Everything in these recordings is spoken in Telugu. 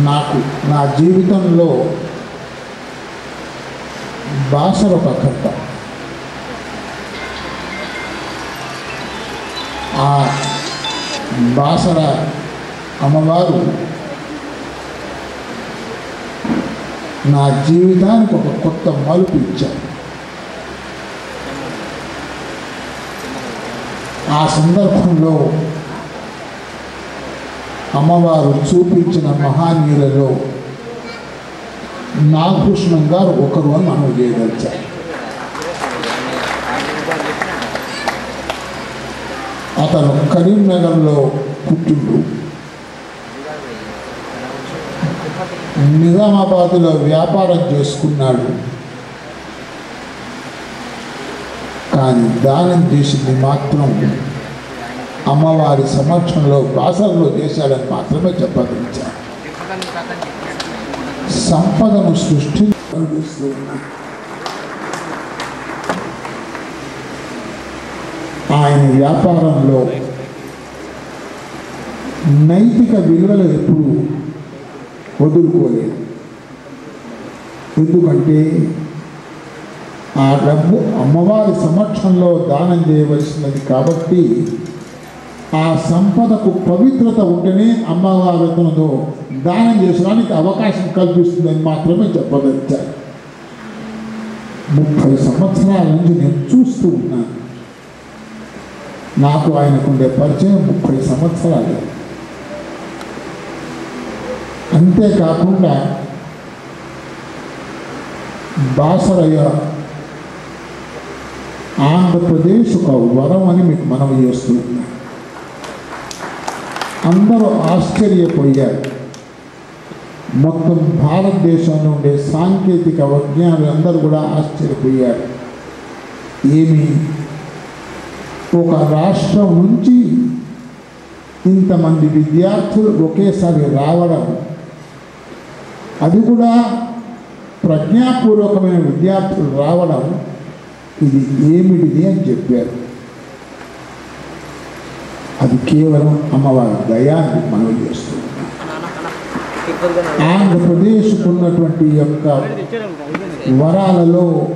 నాకు నా జీవితంలో భాషల ఒక కట్ట ఆ బాసర అమ్మవారు నా జీవితానికి ఒక కొత్త మలుపు ఇచ్చారు. ఆ సందర్భంలో అమ్మవారు చూపించిన మహానీయులలో నాగభూషణం గారు ఒకరు అని మనం చేయదలిచారు అతను కరీంనగర్లో పుట్టిండు. నిజామాబాద్లో వ్యాపారం చేసుకున్నాడు. కానీ దానం చేసింది మాత్రం అమ్మవారి సమక్షంలో బాసరలో చేశాడని మాత్రమే చెప్పగలిచారు సంపదను సృష్టి ఆయన వ్యాపారంలో నైతిక విలువలు ఎప్పుడు వదులుకోలేదు. ఎందుకంటే ఆ డబ్బు అమ్మవారి సమక్షంలో దానం చేయవలసినది కాబట్టి ఆ సంపదకు పవిత్రత ఉంటేనే అమ్మవారితో దానం చేసడానికి అవకాశం కల్పిస్తుందని మాత్రమే చెప్పగలిచారు ముప్పై సంవత్సరాల నుంచి నేను చూస్తూ ఉన్నాను. నాకు ఆయనకుండే పరిచయం ముప్పై సంవత్సరాలు. అంతేకాకుండా బాసరయ్య ఆంధ్రప్రదేశ్ ఒక వరం అని మీకు మనవి చేస్తూ ఉన్నా అందరూ ఆశ్చర్యపోయారు. మొత్తం భారతదేశంలో ఉండే సాంకేతిక విజ్ఞానులు అందరూ కూడా ఆశ్చర్యపోయారు. ఏమి? ఒక రాష్ట్రం నుంచి ఇంతమంది విద్యార్థులు ఒకేసారి రావడం. అది కూడా ప్రజ్ఞాపూర్వకమైన విద్యార్థులు రావడం. ఇది ఏమిటిది అని చెప్పారు. కేవలం అమ్మవారి దయాన్ని మనవి చేస్తుంది. ఆంధ్రప్రదేశ్కు ఉన్నటువంటి యొక్క వరాలలో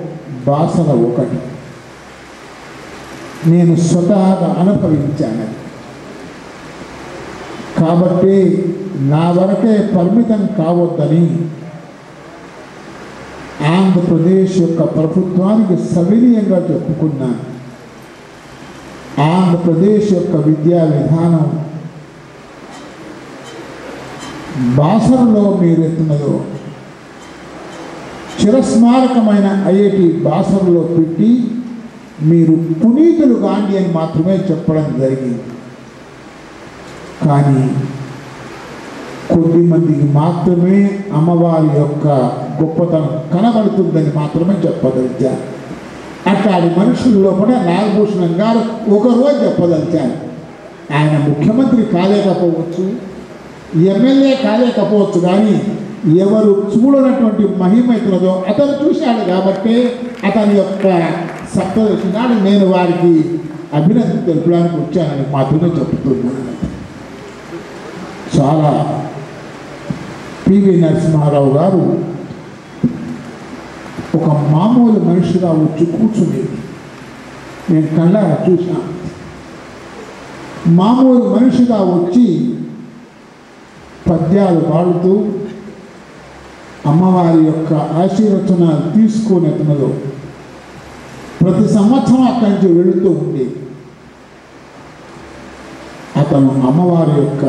బాసన ఒకటి. నేను స్వతహాగా అనుభవించాను. కాబట్టి నా వరకే పరిమితం కావద్దని ఆంధ్రప్రదేశ్ యొక్క ప్రభుత్వానికి సవినీయంగా చెప్పుకున్నాను. ఆంధ్రప్రదేశ్ యొక్క విద్యా విధానం బాసరలో మీరెత్తినదో చిరస్మారకమైన ఐఐటి బాసరలో పెట్టి మీరు పునీతులు గాంధీ అని మాత్రమే చెప్పడం జరిగింది. కానీ కొద్దిమందికి మాత్రమే అమ్మవారి యొక్క గొప్పతనం కనబడుతుందని మాత్రమే చెప్పగలిగారు మాట్లాడి మనుషుల్లో కూడా నాగభూషణం గారు ఒకరోజు చెప్పదలిచారు ఆయన ముఖ్యమంత్రి కాలేకపోవచ్చు ఎమ్మెల్యే కాలేకపోవచ్చు కానీ ఎవరు చూడనటువంటి మహిమ ఇతరులదో అతను చూశాడు కాబట్టి అతని యొక్క సప్తదశి నాడు నేను వారికి అభినందన తెలుపడానికి వచ్చానని మాత్రమే చెప్తున్నాను చాలా పివి నరసింహారావు గారు ఒక మామూలు మనిషిగా వచ్చి కూర్చుని నేను కళ్ళారా చూసిన? మామూలు మనిషిగా వచ్చి పద్యాలు పాడుతూ అమ్మవారి యొక్క ఆశీర్వచనాలు తీసుకొని తనలో ప్రతి సంవత్సరం అక్కడి నుంచి వెళుతూ ఉంది అతను అమ్మవారి యొక్క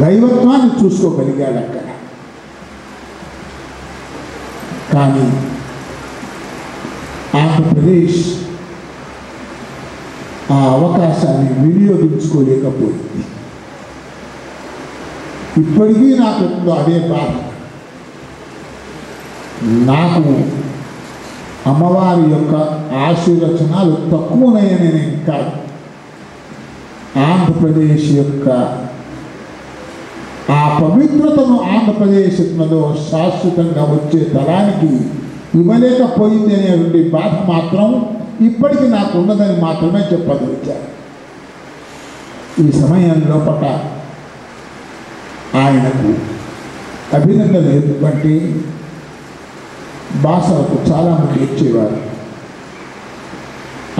దైవత్వాన్ని చూసుకోగలిగాడు అక్కడ. కానీ ఆంధ్రప్రదేశ్ ఆ అవకాశాన్ని వినియోగించుకోలేకపోయింది. ఇప్పటికీ నాకు అదే బాధ. నాకు అమ్మవారి యొక్క ఆశీర్వచనాలు తక్కువనయ్యని నేను కాదు. ఆంధ్రప్రదేశ్ యొక్క ఆ పవిత్రతను ఆంధ్రప్రదేశ్ ఉన్నదో శాశ్వతంగా వచ్చే తరానికి ఇవ్వలేకపోయింది అనేటువంటి బాధ మాత్రం ఇప్పటికీ నాకు ఉన్నదని మాత్రమే చెప్పగలిగారు ఈ సమయం లోపల ఆయనకు అభినందన ఎందుకంటే భాషలకు చాలామంది ఇచ్చేవారు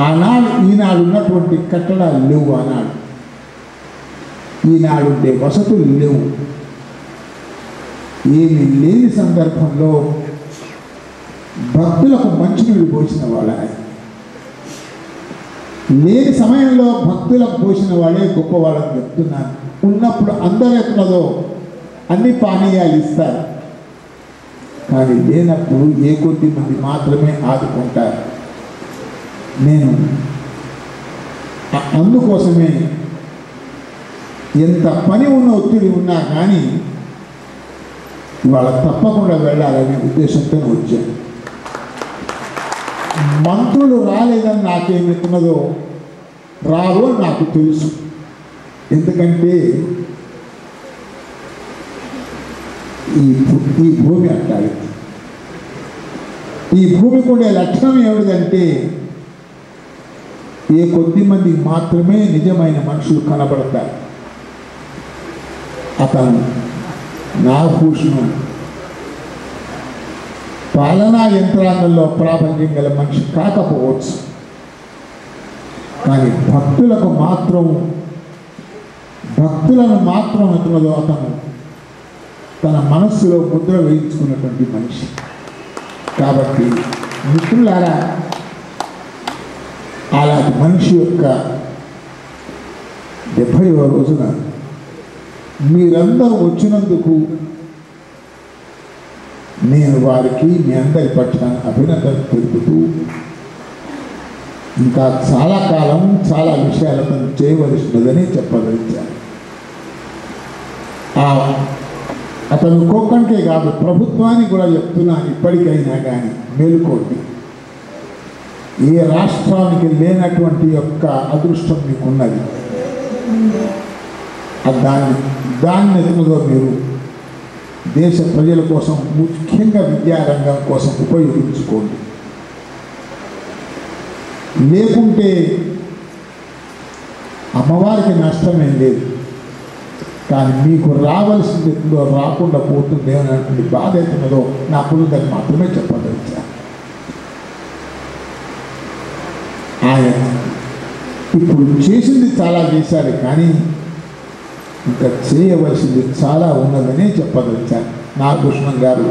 ఆనాడు ఈనాడు ఉన్నటువంటి కట్టడాలు లేవు ఆనాడు. ఈనాడు వసతులు లేవు. ఏమి లేని సందర్భంలో భక్తులకు మంచినీళ్ళు పోసిన వాళ్ళ. లేని సమయంలో భక్తులకు పోసిన వాళ్ళే గొప్పవాళ్ళని చెప్తున్నాను ఉన్నప్పుడు అందరు ఎట్లదో అన్ని పానీయాలు ఇస్తారు. కానీ లేనప్పుడు ఏ కొద్ది మంది మాత్రమే ఆదుకుంటారు. నేను అందుకోసమే ఎంత పని ఉన్న ఒత్తిడి ఉన్నా కానీ ఇవాళ తప్పకుండా వెళ్ళాలనే ఉద్దేశంతో వచ్చాను. మంత్రులు రాలేదని నాకేమిస్తున్నదో రారు నాకు తెలుసు. ఎందుకంటే ఈ ఈ భూమి అంటారు. ఈ భూమికి ఉండే లక్షణం ఏమిటంటే ఏ కొద్ది మంది మాత్రమే నిజమైన మనుషులు కనబడతారు. అతను నాగభూషణం పాలనా యంత్రాంగంలో ప్రాబల్యం గల మనిషి కాకపోవచ్చు. కానీ భక్తులకు మాత్రం భక్తులను మాత్రం ఎత్తునదో అతను తన మనస్సులో ముద్ర వేయించుకున్నటువంటి మనిషి. కాబట్టి మిత్రులారా అలాంటి మనిషి యొక్క డెబ్భైవ రోజున మీరందరూ వచ్చినందుకు నేను వారికి మీ అందరి పక్షాన అభినందన తెలుపుతూ ఇంకా చాలా కాలం చాలా విషయాలను చేయవలసినదని చెప్పదలిచాను. ఆ అతను ఒక్కొక్కరికే కాదు ప్రభుత్వానికి కూడా చెప్తున్నాను ఇప్పటికైనా కానీ మేలుకోండి. ఏ రాష్ట్రానికి లేనటువంటి యొక్క అదృష్టం మీకున్నది. దాన్ని దాన్ని ఎదుగులో మీరు దేశ ప్రజల కోసం ముఖ్యంగా విద్యారంగం కోసం ఉపయోగించుకోండి. లేకుంటే అమ్మవారికి నష్టమేం లేదు. కానీ మీకు రావాల్సింది ఎప్పుడో రాకుండా పోతుంది అనేటువంటి బాధ అవుతున్నదో నా పురుదని మాత్రమే చెప్పదలిచా. ఆయన ఇప్పుడు చేసింది చాలా చేశారు కానీ ఇంకా చేయవలసింది చాలా ఉన్నదని నా కృష్ణం గారు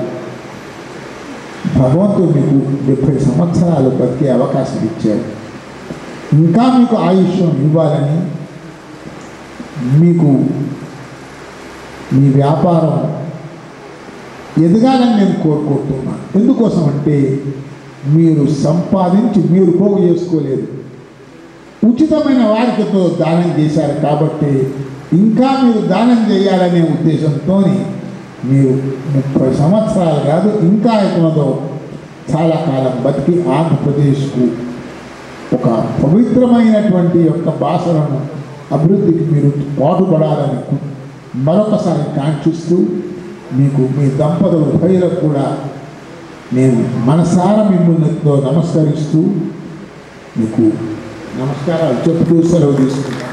భగవంతుడు మీకు డెబ్భై సంవత్సరాలు బతికే అవకాశం ఇచ్చాడు. ఇంకా మీకు ఆయుష్యం ఇవ్వాలని మీకు మీ వ్యాపారం ఎదగాలని నేను కోరుకుంటున్నాను ఎందుకోసం అంటే మీరు సంపాదించి మీరు పోగు చేసుకోలేదు. ఉచితమైన వారికి దానం చేశారు కాబట్టి ఇంకా మీరు దానం చేయాలనే ఉద్దేశంతో మీరు ముప్పై సంవత్సరాలు కాదు ఇంకా ఎక్కువతో చాలా కాలం బతికి ఆంధ్రప్రదేశ్కు ఒక పవిత్రమైనటువంటి యొక్క భాషలను అభివృద్ధికి మీరు పాటుపడాలని మరొకసారి కాంక్షిస్తూ మీకు మీ దంపతుల ఉభయలకు కూడా నేను మనసారా మిమ్మల్నితో నమస్కరిస్తూ మీకు నమస్కారాలు చెప్తూ సెలవు తీసుకుంటాను